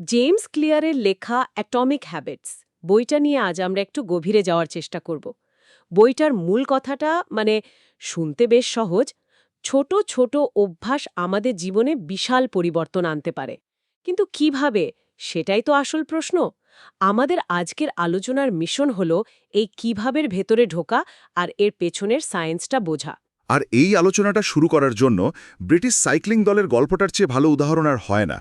James ক্লিয়ারের লেখা atomic habits বইটা নিয়ে আজ আমরা একটু গভীরে যাওয়ার চেষ্টা করব। বইটার মূল কথাটা মানে শুনতে বেশ সহজ, ছোট ছোট অভ্যাস আমাদের জীবনে বিশাল পরিবর্তন আনতে পারে। কিন্তু কীভাবে? সেটাই তো আসল প্রশ্ন। আমাদের আজকের আলোচনার মিশন হল এই কিভাবের ভেতরে ঢোকা আর এর পেছনের সায়েন্সটা বোঝা। আর এই আলোচনাটা শুরু করার জন্য ব্রিটিশ সাইক্লিং দলের গল্পটার চেয়ে ভালো উদাহরণ আর হয় না।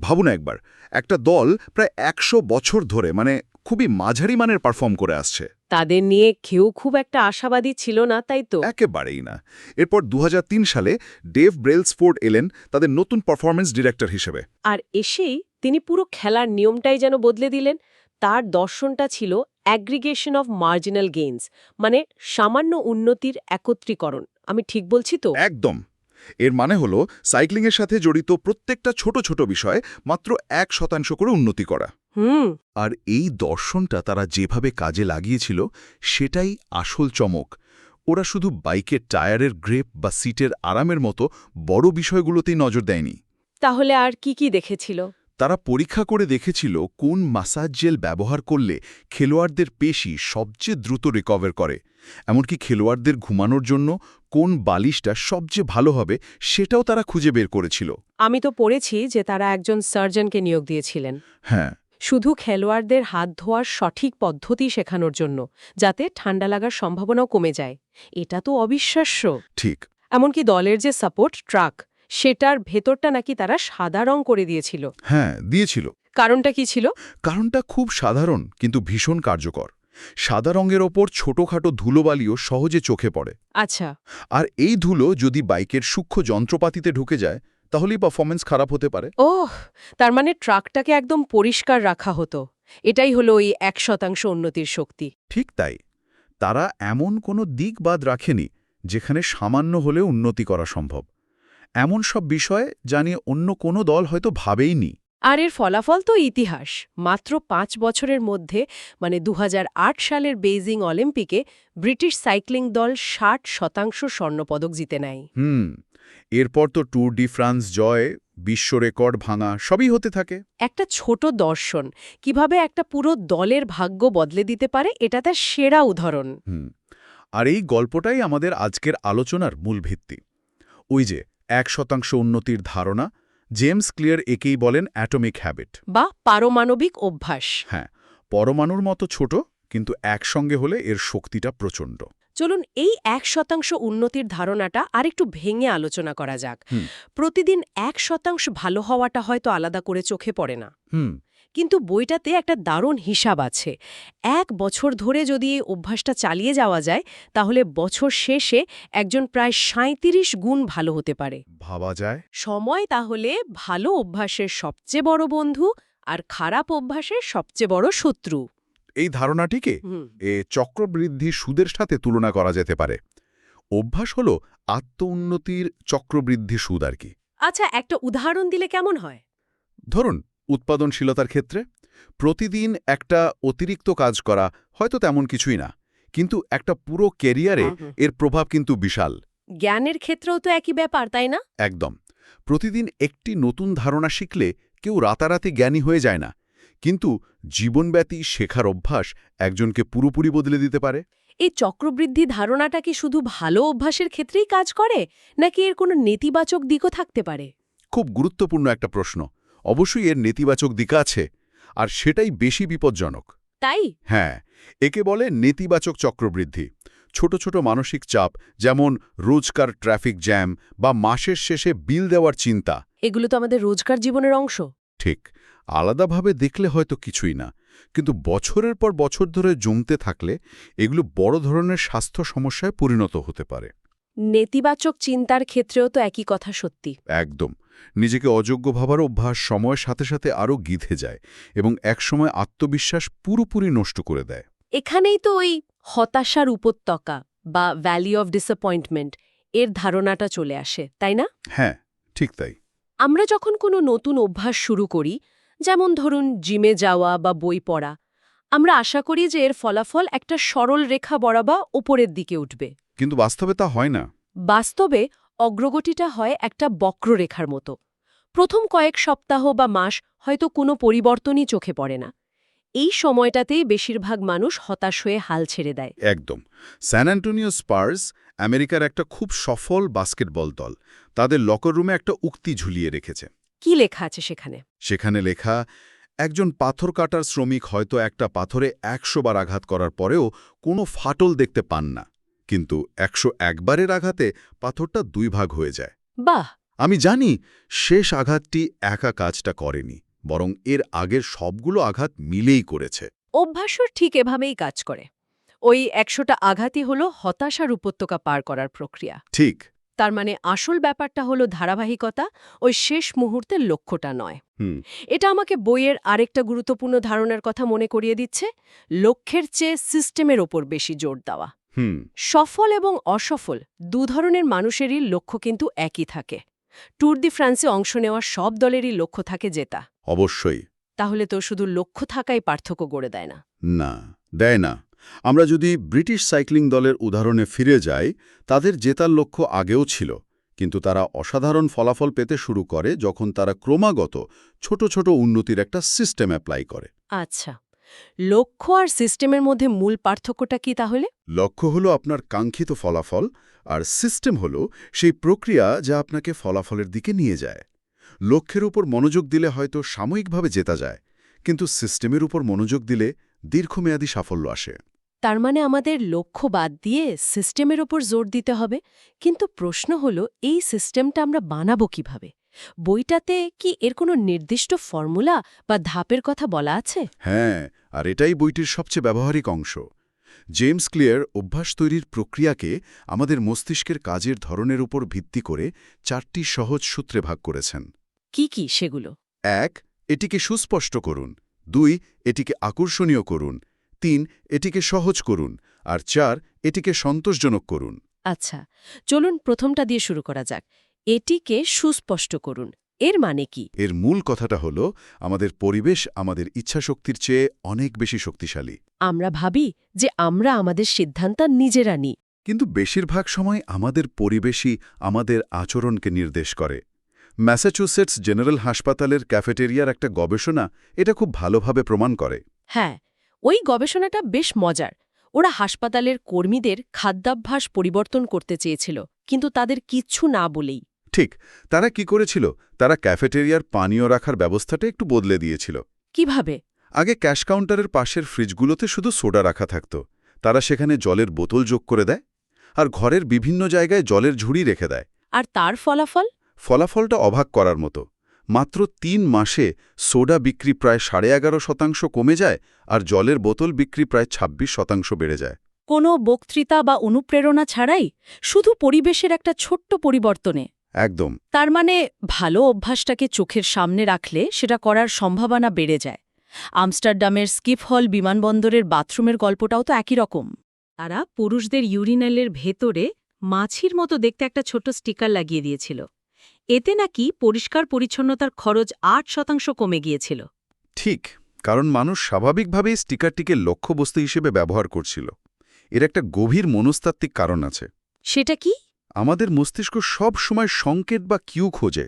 ভাবুন একবার একটা দল প্রায় একশো বছর ধরে মানে খুবই মাঝারি মানের পারফর্ম করে আসছে। তাদের নিয়ে কেউ খুব একটা আশাবাদী ছিল না তাই তো? একেবারেই না। এরপর দুহাজার তিন সালে ডেভ ব্রেলসফোর্ড এলেন তাদের নতুন পারফরমেন্স ডিরেক্টর হিসেবে। আর এসেই তিনি পুরো খেলার নিয়মটাই যেন বদলে দিলেন। তার দর্শনটা ছিল অ্যাগ্রিগেশন অফ মার্জিনাল গেইনস মানে সামান্য উন্নতির একত্রীকরণ। আমি ঠিক বলছি তো? একদম। এর মানে হল সাইক্লিংয়ের সাথে জড়িত প্রত্যেকটা ছোট ছোট বিষয় মাত্র এক শতাংশ করে উন্নতি করা। আর এই দর্শনটা তারা যেভাবে কাজে লাগিয়েছিল সেটাই আসল চমক। ওরা শুধু বাইকের টায়ারের গ্রেপ বা সিটের আরামের মতো বড় বিষয়গুলোতেই নজর দেয়নি। তাহলে আর কি কি দেখেছিল? তারা পরীক্ষা করে দেখেছিল কোন মাসাজ জেল ব্যবহার করলে খেলোয়াড়দের পেশি সবচেয়ে দ্রুত রিকভার করে। এমনকি খেলোয়াড়দের ঘুমানোর জন্য কোন বালিশটা সবচেয়ে ভালো হবে সেটাও তারা খুঁজে বের করেছিল। আমি তো পড়েছি যে তারা একজন সার্জনকে নিয়োগ দিয়েছিলেন। হ্যাঁ। শুধু খেলোয়াড়দের হাত ধোয়ার সঠিক পদ্ধতি শেখানোর জন্য যাতে ঠান্ডা লাগার সম্ভাবনাও কমে যায়। এটা তো অবিশ্বাস্য। ঠিক। এমনকি দলের যে সাপোর্ট ট্রাক সেটার ভেতরটা নাকি তারা সাদা রং করে দিয়েছিল। হ্যাঁ দিয়েছিল। কারণটা কি ছিল? কারণটা খুব সাধারণ কিন্তু ভীষণ কার্যকর। সাদা রঙের ওপর ছোটখাটো ধুলোবালিও সহজে চোখে পড়ে। আচ্ছা। আর এই ধুলো যদি বাইকের সূক্ষ্ম যন্ত্রপাতিতে ঢুকে যায় তাহলেই পারফরমেন্স খারাপ হতে পারে। ওহ তার মানে ট্রাকটাকে একদম পরিষ্কার রাখা হতো। এটাই হলো ওই এক শতাংশ উন্নতির শক্তি। ঠিক তাই। তারা এমন কোনো দিক বাদ রাখেনি যেখানে সামান্য হলেও উন্নতি করা সম্ভব। এমন সব বিষয় যা নিয়ে অন্য কোনো দল হয়তো ভাবেইনি। আর এর ফলাফল তো ইতিহাস। মাত্র পাঁচ বছরের মধ্যে মানে দু হাজার আট সালের বেইজিং অলিম্পিকে ব্রিটিশ সাইক্লিং দল ষাট শতাংশ স্বর্ণপদক জিতে নেয়। হুম এরপর তো ট্যুর ডি ফ্রান্স জয় বিশ্ব রেকর্ড ভাঙা সবই হতে থাকে। একটা ছোট দর্শন কীভাবে একটা পুরো দলের ভাগ্য বদলে দিতে পারে এটা তার সেরা উদাহরণ। হুম আর এই গল্পটাই আমাদের আজকের আলোচনার মূল ভিত্তি। ওই যে এক শতাংশ উন্নতির ধারণা জেমস ক্লিয়ার একেই বলেন অ্যাটমিক হ্যাবিট। বা পারমাণবিক অভ্যাস। হ্যাঁ পরমাণুর মতো ছোট কিন্তু একসঙ্গে হলে এর শক্তিটা প্রচণ্ড। চলুন এই এক শতাংশ উন্নতির ধারণাটা আরেকটু ভেঙে আলোচনা করা যাক। প্রতিদিন এক শতাংশ ভালো হওয়াটা হয়তো আলাদা করে চোখে পড়ে না। হুম কিন্তু বইটাতে একটা দারুণ হিসাব আছে। এক বছর ধরে যদি এই অভ্যাসটা চালিয়ে যাওয়া যায় তাহলে বছর শেষে একজন প্রায় সাঁত্রিশ গুণ ভালো হতে পারে। ভাবা যায়? সময় তাহলে ভালো অভ্যাসের সবচেয়ে বড় বন্ধু আর খারাপ অভ্যাসের সবচেয়ে বড় শত্রু। এই ধারণাটিকে এ চক্রবৃদ্ধি সুদের সাথে তুলনা করা যেতে পারে। অভ্যাস হল আত্ম উন্নতির চক্রবৃদ্ধি সুদ আর কি। আচ্ছা একটা উদাহরণ দিলে কেমন হয়? ধরুন উৎপাদনশীলতার ক্ষেত্রে প্রতিদিন একটা অতিরিক্ত কাজ করা হয়তো তেমন কিছুই না কিন্তু একটা পুরো কেরিয়ারে। এর প্রভাব কিন্তু বিশাল। জ্ঞানের ক্ষেত্রেও তো একই ব্যাপার তাই না? একদম। প্রতিদিন একটি নতুন ধারণা শিখলে কেউ রাতারাতি জ্ঞানী হয়ে যায় না কিন্তু জীবনব্যাপী শেখার অভ্যাস একজনকে পুরোপুরি বদলে দিতে পারে। এই চক্রবৃদ্ধি ধারণাটা কি শুধু ভালো অভ্যাসের ক্ষেত্রেই কাজ করে নাকি এর কোনো নেতিবাচক দিকও থাকতে পারে? খুব গুরুত্বপূর্ণ একটা প্রশ্ন। অবশ্যই এর নেতিবাচক দিক আছে আর সেটাই বেশি বিপজ্জনক। তাই? হ্যাঁ একে বলে নেতিবাচক চক্রবৃদ্ধি। ছোট ছোট মানসিক চাপ যেমন রোজকার ট্রাফিক জ্যাম বা মাসের শেষে বিল দেওয়ার চিন্তা। এগুলো তো আমাদের রোজকার জীবনের অংশ। ঠিক আলাদাভাবে দেখলে হয়তো কিছুই না কিন্তু বছরের পর বছর ধরে জমতে থাকলে এগুলো বড় ধরনের স্বাস্থ্য সমস্যায় পরিণত হতে পারে। নেতিবাচক চিন্তার ক্ষেত্রেও তো একই কথা সত্যি। একদম নিজেকে অযোগ্য ভাবার অভ্যাস সময়ের সাথে সাথে আরও গিধে যায় এবং একসময় আত্মবিশ্বাস পুরোপুরি নষ্ট করে দেয়। এখানেই তো ওই হতাশার উপত্যকা বা ভ্যালি অফ ডিসঅ্যাপয়েন্টমেন্ট এর ধারণাটা চলে আসে তাই না? হ্যাঁ ঠিক তাই। আমরা যখন কোনো নতুন অভ্যাস শুরু করি যেমন ধরুন জিমে যাওয়া বা বই পড়া আমরা আশা করি যে এর ফলাফল একটা সরল রেখা বরাবা ওপরের দিকে উঠবে। কিন্তু বাস্তবে তা হয় না। বাস্তবে অগ্রগতিটা হয় একটা বক্ররেখার মতো। প্রথম কয়েক সপ্তাহ বা মাস হয়তো কোনো পরিবর্তনই চোখে পড়ে না। এই সময়টাতেই বেশিরভাগ মানুষ হতাশ হয়ে হাল ছেড়ে দেয়। একদম। স্যান অ্যান্টোনিও স্পার্স আমেরিকার একটা খুব সফল বাস্কেটবল দল। তাদের লকার রুমে একটা উক্তি ঝুলিয়ে রেখেছে। কি লেখা আছে সেখানে? সেখানে লেখা একজন পাথর কাটার শ্রমিক হয়তো একটা পাথরে একশো বার আঘাত করার পরেও কোনো ফাটল দেখতে পান না। কিন্তু একশো একবারের আঘাতে পাথরটা দুই ভাগ হয়ে যায়। বাহ! আমি জানি শেষ আঘাতটি একা কাজটা করেনি বরং এর আগের সবগুলো আঘাত মিলেই করেছে। অভ্যাসও ঠিক এভাবেই কাজ করে। ওই একশোটা আঘাতই হলো হতাশার উপত্যকা পার করার প্রক্রিয়া। ঠিক। তার মানে আসল ব্যাপারটা হলো ধারাবাহিকতা ওই শেষ মুহূর্তের লক্ষ্যটা নয়। হুম। এটা আমাকে বইয়ের আরেকটা গুরুত্বপূর্ণ ধারণার কথা মনে করিয়ে দিচ্ছে লক্ষ্যের চেয়ে সিস্টেমের ওপর বেশি জোর দেওয়া। সফল এবং অসফল দু ধরনের মানুষেরই লক্ষ্য কিন্তু একই থাকে। ট্যুর দি ফ্রান্সে অংশ নেওয়া সব দলেরই লক্ষ্য থাকে জেতা। অবশ্যই। তাহলে তো শুধু লক্ষ্য থাকাই পার্থক্য গড়ে দেয় না। না দেয় না। আমরা যদি ব্রিটিশ সাইক্লিং দলের উদাহরণে ফিরে যাই তাদের জেতার লক্ষ্য আগেও ছিল কিন্তু তারা অসাধারণ ফলাফল পেতে শুরু করে যখন তারা ক্রমাগত ছোট ছোট উন্নতির একটা সিস্টেম অ্যাপ্লাই করে। আচ্ছা। লক্ষ্য আর সিস্টেমের মধ্যে মূল পার্থক্যটা কি তাহলে? লক্ষ্য হলো আপনার কাঙ্ক্ষিত ফলাফল আর সিস্টেম হলো সেই প্রক্রিয়া যা আপনাকে ফলাফলের দিকে নিয়ে যায়। লক্ষ্যের উপর মনোযোগ দিলে হয়তো সাময়িকভাবে জেতা যায় কিন্তু সিস্টেমের উপর মনোযোগ দিলে দীর্ঘমেয়াদী সাফল্য আসে। তার মানে আমাদের লক্ষ্য বাদ দিয়ে সিস্টেমের ওপর জোর দিতে হবে কিন্তু প্রশ্ন হলো এই সিস্টেমটা আমরা বানাবো কীভাবে? বইটাতে কি এর কোনো নির্দিষ্ট ফর্মুলা বা ধাপের কথা বলা আছে? হ্যাঁ আর এটাই বইটির সবচেয়ে ব্যবহারিক অংশ। জেমস ক্লিয়ার অভ্যাস তৈরির প্রক্রিয়াকে আমাদের মস্তিষ্কের কাজের ধরনের উপর ভিত্তি করে চারটি সহজ সূত্রে ভাগ করেছেন। কি কি সেগুলো? এক এটিকে সুস্পষ্ট করুন। দুই এটিকে আকর্ষণীয় করুন। তিন এটিকে সহজ করুন। আর চার এটিকে সন্তোষজনক করুন। আচ্ছা চলুন প্রথমটা দিয়ে শুরু করা যাক। এটিকে সুস্পষ্ট করুন। এর মানে কি? এর মূল কথাটা হল আমাদের পরিবেশ আমাদের ইচ্ছাশক্তির চেয়ে অনেক বেশি শক্তিশালী। আমরা ভাবি যে আমরা আমাদের সিদ্ধান্ত নিজেরা নিই কিন্তু বেশিরভাগ সময় আমাদের পরিবেশই আমাদের আচরণকে নির্দেশ করে। ম্যাসাচুসেটস জেনারেল হাসপাতালের ক্যাফেটেরিয়ার একটা গবেষণা এটা খুব ভালোভাবে প্রমাণ করে। হ্যাঁ ওই গবেষণাটা বেশ মজার। ওরা হাসপাতালের কর্মীদের খাদ্যাভ্যাস পরিবর্তন করতে চেয়েছিল কিন্তু তাদের কিচ্ছু না বলেই। ঠিক তারা কি করেছিল? তারা ক্যাফেটেরিয়ার পানীয় রাখার ব্যবস্থাটা একটু বদলে দিয়েছিল। কীভাবে? আগে ক্যাশ কাউন্টারের পাশের ফ্রিজগুলোতে শুধু সোডা রাখা থাকত। তারা সেখানে জলের বোতল যোগ করে দেয় আর ঘরের বিভিন্ন জায়গায় জলের ঝুড়ি রেখে দেয়। আর তার ফলাফল? ফলাফলটা অবাক করার মতো। মাত্র তিন মাসে সোডা বিক্রি প্রায় সাড়ে এগারো শতাংশ কমে যায় আর জলের বোতল বিক্রি প্রায় ২৬ শতাংশ বেড়ে যায়। কোনো বক্তৃতা বা অনুপ্রেরণা ছাড়াই শুধু পরিবেশের একটা ছোট্ট পরিবর্তনে। একদম। তার মানে ভালো অভ্যাসটাকে চোখের সামনে রাখলে সেটা করার সম্ভাবনা বেড়ে যায়। আমস্টারডামের স্কিপ হল বিমানবন্দরের বাথরুমের গল্পটাও তো একই রকম। তারা পুরুষদের ইউরিনালের ভেতরে মাছির মতো দেখতে একটা ছোট স্টিকার লাগিয়ে দিয়েছিল। এতে নাকি পরিষ্কার পরিচ্ছন্নতার খরচ আট শতাংশ কমে গিয়েছিল। ঠিক কারণ মানুষ স্বাভাবিকভাবেই স্টিকারটিকে লক্ষ্যবস্তু হিসেবে ব্যবহার করছিল। এর একটা গভীর মনস্তাত্ত্বিক কারণ আছে। সেটা কি? আমাদের মস্তিষ্ক সব সময় সংকেত বা কিউ খোঁজে।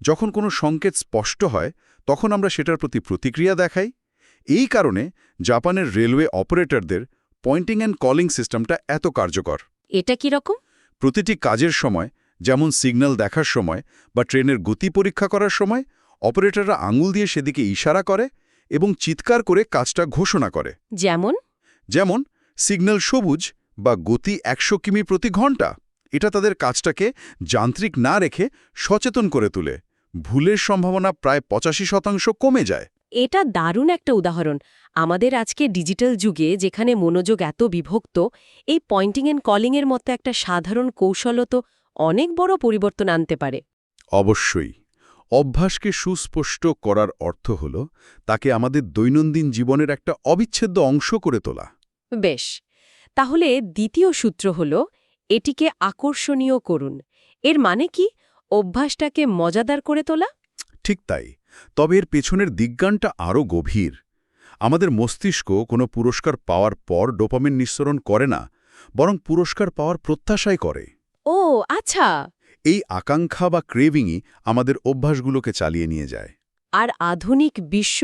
যখন কোনো সংকেত স্পষ্ট হয় তখন আমরা সেটার প্রতি প্রতিক্রিয়া দেখাই। এই কারণে জাপানের রেলওয়ে অপারেটরদের পয়েন্টিং অ্যান্ড কলিং সিস্টেমটা এত কার্যকর। এটা কি রকম? প্রতিটি কাজের সময় যেমন সিগন্যাল দেখার সময় বা ট্রেনের গতি পরীক্ষা করার সময় অপারেটররা আঙুল দিয়ে সেদিকে ইশারা করে এবং চিৎকার করে কাজটা ঘোষণা করে। যেমন? যেমন সিগন্যাল সবুজ বা গতি একশো কিমি প্রতি ঘণ্টা। এটা তাদের কাজটাকে যান্ত্রিক না রেখে সচেতন করে তুলে। ভুলের সম্ভাবনা প্রায় পঁচাশি শতাংশ কমে যায়। এটা দারুণ একটা উদাহরণ। আমাদের আজকে ডিজিটাল যুগে যেখানে মনোযোগ এত বিভক্ত এই পয়েন্টিং অ্যান্ড কলিংয়ের মতো একটা সাধারণ কৌশলও তো অনেক বড় পরিবর্তন আনতে পারে। অবশ্যই। অভ্যাসকে সুস্পষ্ট করার অর্থ হল তাকে আমাদের দৈনন্দিন জীবনের একটা অবিচ্ছেদ্য অংশ করে তোলা। বেশ। তাহলে দ্বিতীয় সূত্র হল এটিকে আকর্ষণীয় করুন। এর মানে কি? অভ্যাসটাকে মজাদার করে তোলা? ঠিক তাই। তবে এর পেছনের দিজ্ঞানটা আরও গভীর। আমাদের মস্তিষ্ক কোনো পুরস্কার পাওয়ার পর ডোপামিন নিঃসরণ করে না বরং পুরস্কার পাওয়ার প্রত্যাশাই করে। ও আচ্ছা। এই আকাঙ্ক্ষা বা ক্রেভিংই আমাদের অভ্যাসগুলোকে চালিয়ে নিয়ে যায়। আর আধুনিক বিশ্ব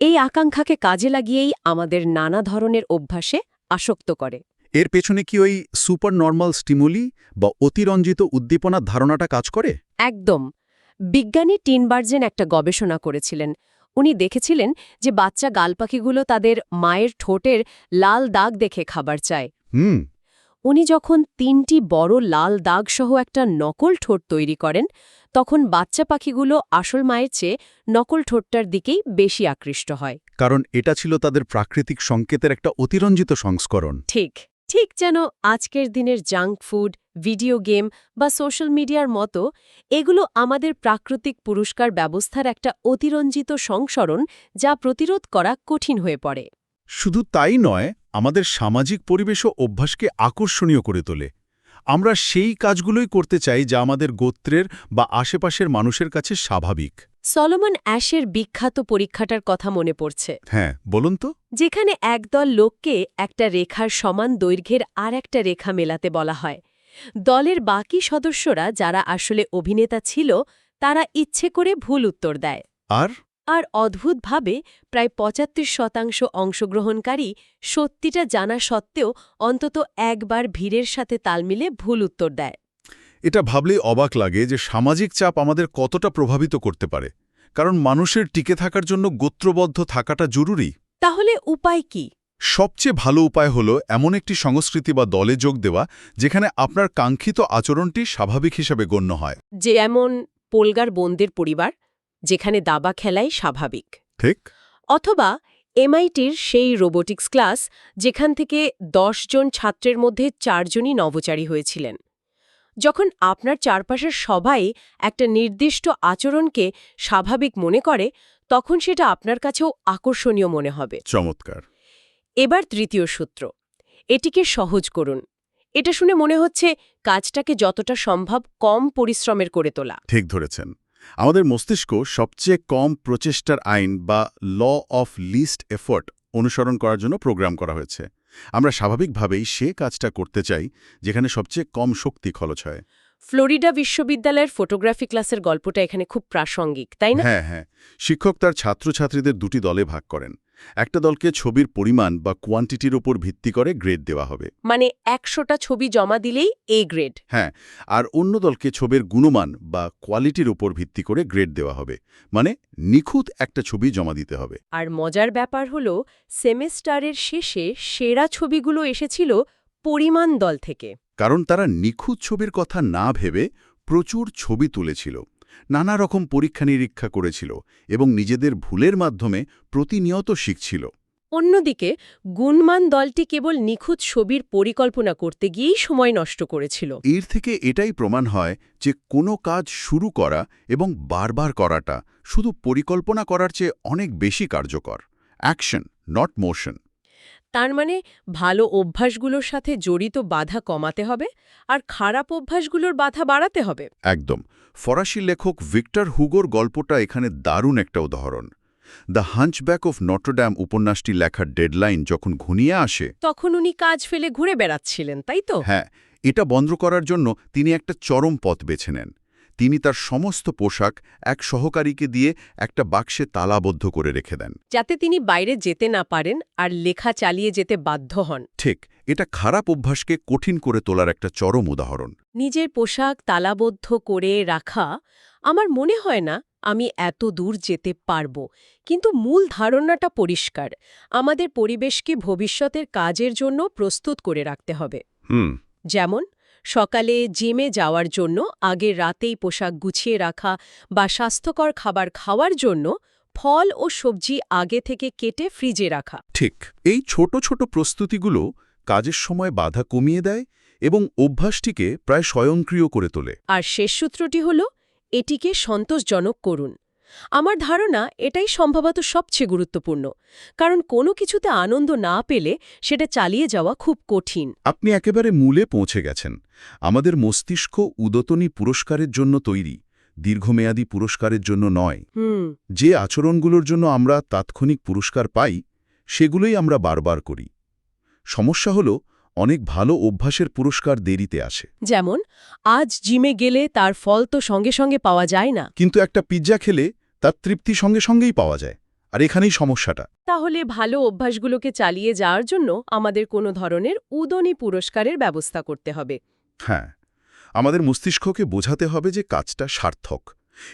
এই আকাঙ্ক্ষাকে কাজে লাগিয়েই আমাদের নানা ধরনের অভ্যাসে আসক্ত করে। এর পেছনে কি ওই সুপার নর্মাল স্টিমুলি বা অতিরঞ্জিত উদ্দীপনার ধারণাটা কাজ করে? একদম। বিজ্ঞানী টিনবার্জেন একটা গবেষণা করেছিলেন। উনি দেখেছিলেন যে বাচ্চা গালপাখিগুলো তাদের মায়ের ঠোঁটের লাল দাগ দেখে খাবার চায়। হুম। উনি যখন তিনটি বড় লাল দাগসহ একটা নকল ঠোঁট তৈরি করেন তখন বাচ্চা পাখিগুলো আসল মায়ের চেয়ে নকল ঠোঁটটার দিকেই বেশি আকৃষ্ট হয়। কারণ এটা ছিল তাদের প্রাকৃতিক সংকেতের একটা অতিরঞ্জিত সংস্করণ। ঠিক। ঠিক যেন আজকের দিনের জাঙ্ক ফুড, ভিডিও গেম বা সোশ্যাল মিডিয়ার মতো এগুলো আমাদের প্রাকৃতিক পুরস্কার ব্যবস্থার একটা অতিরঞ্জিত সংসরণ যা প্রতিরোধ করা কঠিন হয়ে পড়ে। শুধু তাই নয়, আমাদের সামাজিক পরিবেশও অভ্যাসকে আকর্ষণীয় করে তোলে। আমরা সেই কাজগুলোই করতে চাই যা আমাদের গোত্রের বা আশেপাশের মানুষের কাছে স্বাভাবিক। সলোমন অ্যাশের বিখ্যাত পরীক্ষাটার কথা মনে পড়ছে। হ্যাঁ বলুন তো। যেখানে একদল লোককে একটা রেখার সমান দৈর্ঘ্যের আর একটা রেখা মেলাতে বলা হয়। দলের বাকি সদস্যরা যারা আসলে অভিনেতা ছিল তারা ইচ্ছে করে ভুল উত্তর দেয়। আর? আর অদ্ভুতভাবে প্রায় পঁচাত্তর শতাংশ অংশগ্রহণকারী সত্যিটা জানা সত্ত্বেও অন্তত একবার ভিড়ের সাথে তাল মিলে ভুল উত্তর দেয়। এটা ভাবলেই অবাক লাগে যে সামাজিক চাপ আমাদের কতটা প্রভাবিত করতে পারে। কারণ মানুষের টিকে থাকার জন্য গোত্রবদ্ধ থাকাটা জরুরি। তাহলে উপায় কি? সবচেয়ে ভালো উপায় হল এমন একটি সংস্কৃতি বা দলে যোগ দেওয়া যেখানে আপনার কাঙ্ক্ষিত আচরণটি স্বাভাবিক হিসেবে গণ্য হয়। যে এমন পোলগার বোনদের পরিবার যেখানে দাবা খেলাই স্বাভাবিক। ঠিক। অথবা এমআইটির সেই রোবোটিক্স ক্লাস যেখান থেকে জন ছাত্রের মধ্যে চারজনই নভোচারী হয়েছিলেন। যখন আপনার চারপাশের সবাই একটা নির্দিষ্ট আচরণকে স্বাভাবিক মনে করে তখন সেটা আপনার কাছেও আকর্ষণীয় মনে হবে। চমৎকার। এবার তৃতীয় সূত্র। এটিকে সহজ করুন। এটা শুনে মনে হচ্ছে কাজটাকে যতটা সম্ভব কম পরিশ্রমের করে তোলা। ঠিক ধরেছেন। আমাদের মস্তিষ্ক সবচেয়ে কম প্রচেষ্টার আইন বা ল অফ লিস্ট এফোর্ট অনুসরণ করার জন্য প্রোগ্রাম করা হয়েছে। আমরা স্বাভাবিকভাবেই সে কাজটা করতে চাই যেখানে সবচেয়ে কম শক্তি খরচ হয়। ফ্লোরিডা বিশ্ববিদ্যালয়ের ফটোগ্রাফি ক্লাসের গল্পটা এখানে খুব প্রাসঙ্গিক তাই না? হ্যাঁ হ্যাঁ। শিক্ষক তার ছাত্রছাত্রীদের দুটি দলে ভাগ করেন। একটা দলকে ছবির পরিমাণ বা কোয়ান্টিটির ওপর ভিত্তি করে গ্রেড দেওয়া হবে। মানে একশোটা ছবি জমা দিলেই এ গ্রেড হ্যাঁ আর অন্য দলকে ছবির গুণমান বা কোয়ালিটির উপর ভিত্তি করে গ্রেড দেওয়া হবে। মানে নিখুঁত একটা ছবি জমা দিতে হবে। আর মজার ব্যাপার হলো সেমেস্টারের শেষে সেরা ছবিগুলো এসেছিল পরিমাণ দল থেকে। কারণ তারা নিখুঁত ছবির কথা না ভেবে প্রচুর ছবি তুলেছিল। নানা রকম পরীক্ষা নিরীক্ষা করেছিল এবং নিজেদের ভুলের মাধ্যমে প্রতিনিয়ত শিখছিল। অন্যদিকে গুণমান দলটি কেবল নিখুঁত ছবির পরিকল্পনা করতে গিয়েই সময় নষ্ট করেছিল। এর থেকে এটাই প্রমাণ হয় যে কোনো কাজ শুরু করা এবং বারবার করাটা শুধু পরিকল্পনা করার চেয়ে অনেক বেশি কার্যকর। Action not motion. তার মানে ভালো অভ্যাসগুলোর সাথে জড়িত বাধা কমাতে হবে আর খারাপ অভ্যাসগুলোর বাধা বাড়াতে হবে। একদম। ফরাসি লেখক ভিক্টর হুগোর গল্পটা এখানে দারুণ একটা উদাহরণ। দ্য হাঞ্চব্যাক অফ নটরড্যাম উপন্যাসটি লেখার ডেডলাইন যখন ঘনিয়ে আসে তখন উনি কাজ ফেলে ঘুরে বেড়াচ্ছিলেন তাই তো? হ্যাঁ এটা বন্ধ করার জন্য তিনি একটা চরম পথ বেছে নেন। তিনি তার সমস্ত পোশাক এক সহকারীকে দিয়ে একটা বাক্সে তালাবদ্ধ করে রেখে দেন। যাতে তিনি বাইরে যেতে না পারেন আর লেখা চালিয়ে যেতে বাধ্য হন। ঠিক এটা খারাপ অভ্যাসকে কঠিন করে তোলার একটা চরম উদাহরণ। নিজের পোশাক তালাবদ্ধ করে রাখা আমার মনে হয় না আমি এত দূর যেতে পারব। কিন্তু মূল ধারণাটা পরিষ্কার আমাদের পরিবেশকে ভবিষ্যতের কাজের জন্য প্রস্তুত করে রাখতে হবে। হুম। যেমন সকালে জিমে যাওয়ার জন্য আগের রাতেই পোশাক গুছিয়ে রাখা বা স্বাস্থ্যকর খাবার খাওয়ার জন্য ফল ও সবজি আগে থেকে কেটে ফ্রিজে রাখা। ঠিক এই ছোট ছোট প্রস্তুতিগুলো কাজের সময় বাধা কমিয়ে দেয় এবং অভ্যাসটিকে প্রায় স্বয়ংক্রিয় করে তোলে। আর শেষ সূত্রটি হল এটিকে সন্তোষজনক করুন। আমার ধারণা এটাই সম্ভবত সবচেয়ে গুরুত্বপূর্ণ কারণ কোনো কিছুতে আনন্দ না পেলে সেটা চালিয়ে যাওয়া খুব কঠিন। আপনি একেবারে মূলে পৌঁছে গেছেন। আমাদের মস্তিষ্ক উদতনী পুরস্কারের জন্য তৈরি দীর্ঘমেয়াদী পুরস্কারের জন্য নয়। যে আচরণগুলোর জন্য আমরা তাৎক্ষণিক পুরস্কার পাই সেগুলোই আমরা বারবার করি। সমস্যা হল অনেক ভালো অভ্যাসের পুরস্কার দেরিতে আসে। যেমন আজ জিমে গেলে তার ফল তো সঙ্গে সঙ্গে পাওয়া যায় না। কিন্তু একটা পিৎজা খেলে তার তৃপ্তি সঙ্গে সঙ্গেই পাওয়া যায় আর এখানেই সমস্যাটা। তাহলে ভালো অভ্যাসগুলোকে চালিয়ে যাওয়ার জন্য আমাদের কোনো ধরনের উদনী পুরস্কারের ব্যবস্থা করতে হবে। হ্যাঁ আমাদের মস্তিষ্ককে বোঝাতে হবে যে কাজটা সার্থক।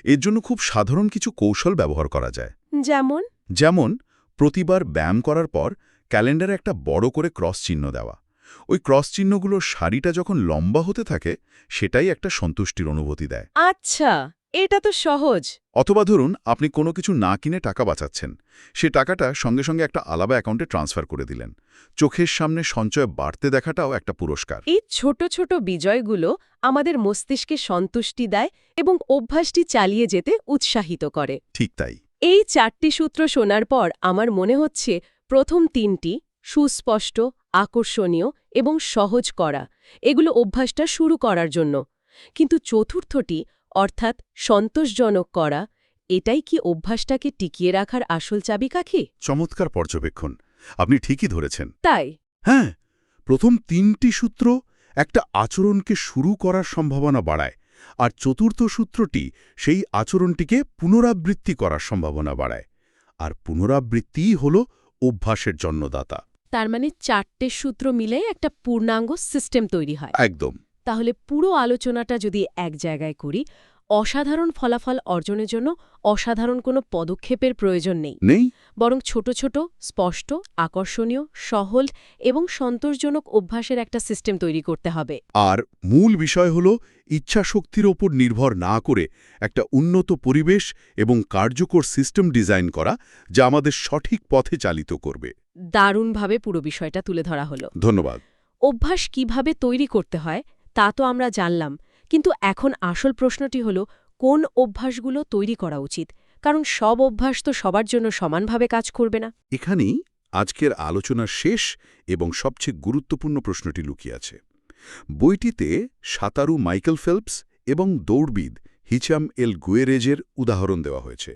এর জন্য খুব সাধারণ কিছু কৌশল ব্যবহার করা যায়। যেমন? যেমন প্রতিবার ব্যায়াম করার পর ক্যালেন্ডারে একটা বড় করে ক্রস চিহ্ন দেওয়া। ওই ক্রস চিহ্নগুলোর সারিটা যখন লম্বা হতে থাকে সেটাই একটা সন্তুষ্টির অনুভূতি দেয়। আচ্ছা এটা তো সহজ। অথবা ধরুন আপনি কোনো কিছু না কিনে টাকা বাঁচাচ্ছেন। সে টাকাটা সঙ্গে সঙ্গে একটা আলাদা অ্যাকাউন্টে ট্রান্সফার করে দিলেন। চোখের সামনে সঞ্চয় বাড়তে দেখাটাও একটা পুরস্কার। এই ছোট ছোট বিজয়গুলো আমাদের মস্তিষ্কে সন্তুষ্টি দেয় এবং অভ্যাসটি চালিয়ে যেতে উৎসাহিত করে। ঠিক তাই। এই চারটি সূত্র শোনার পর আমার মনে হচ্ছে প্রথম তিনটি সুস্পষ্ট আকর্ষণীয় এবং সহজ করা। এগুলো অভ্যাসটা শুরু করার জন্য। কিন্তু চতুর্থটি অর্থাৎ সন্তোষজনক করা এটাই কি অভ্যাসটাকে টিকিয়ে রাখার আসল চাবিকাঠি? চমৎকার পর্যবেক্ষণ। আপনি ঠিকই ধরেছেন। তাই? হ্যাঁ প্রথম তিনটি সূত্র একটা আচরণকে শুরু করার সম্ভাবনা বাড়ায় আর চতুর্থ সূত্রটি সেই আচরণটিকে পুনরাবৃত্তি করার সম্ভাবনা বাড়ায় আর পুনরাবৃত্তিই হল অভ্যাসের জন্মদাতা। তার মানে চারটে সূত্র মিলে একটা পূর্ণাঙ্গ সিস্টেম তৈরি হয়। একদম। তাহলে পুরো আলোচনাটা যদি এক জায়গায় করি অসাধারণ ফলাফল অর্জনের জন্য অসাধারণ কোনো পদক্ষেপের প্রয়োজন নেই। নেই? বরং ছোট ছোট স্পষ্ট আকর্ষণীয় সহল এবং সন্তোষজনক অভ্যাসের একটা সিস্টেম তৈরি করতে হবে। আর মূল বিষয় হল ইচ্ছাশক্তির ওপর নির্ভর না করে একটা উন্নত পরিবেশ এবং কার্যকর সিস্টেম ডিজাইন করা যা আমাদের সঠিক পথে চালিত করবে। দারুণভাবে পুরো বিষয়টা তুলে ধরা হলো। ধন্যবাদ। অভ্যাস কীভাবে তৈরি করতে হয় তা তো আমরা জানলাম কিন্তু এখন আসল প্রশ্নটি হল কোন অভ্যাসগুলো তৈরি করা উচিত? কারণ সব অভ্যাস তো সবার জন্য সমানভাবে কাজ করবে না। এখানেই আজকের আলোচনার শেষ এবং সবচেয়ে গুরুত্বপূর্ণ প্রশ্নটি লুকিয়ে আছে। বইটিতে সাঁতারু মাইকেল ফেলপস এবং দৌড়বিদ হিচাম এল গুয়েরেজের উদাহরণ দেওয়া হয়েছে।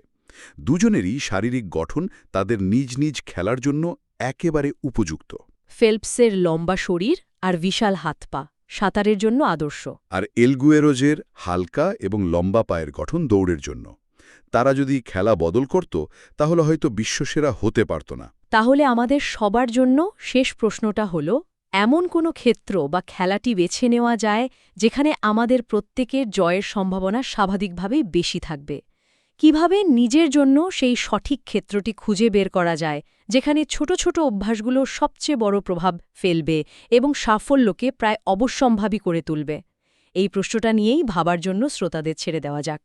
দুজনেরই শারীরিক গঠন তাদের নিজ নিজ খেলার জন্য একেবারে উপযুক্ত। ফেল্পসের লম্বা শরীর আর বিশাল হাত পা। সাঁতারের জন্য আদর্শ। আর এলগুয়েরোজের হালকা এবং লম্বা পায়ের গঠন দৌড়ের জন্য। তারা যদি খেলা বদল করত তাহলে হয়তো বিশ্বসেরা হতে পারত না। তাহলে আমাদের সবার জন্য শেষ প্রশ্নটা হল এমন কোনো ক্ষেত্র বা খেলাটি বেছে নেওয়া যায় যেখানে আমাদের প্রত্যেকের জয়ের সম্ভাবনা স্বাভাবিকভাবেই বেশি থাকবে? কীভাবে নিজের জন্য সেই সঠিক ক্ষেত্রটি খুঁজে বের করা যায়, যেখানে ছোট ছোট অভ্যাসগুলো সবচেয়ে বড় প্রভাব ফেলবে এবং সাফল্যকে প্রায় অবশ্যম্ভাবী করে তুলবে। এই প্রশ্নটা নিয়েই ভাবার জন্য শ্রোতাদের ছেড়ে দেওয়া যাক।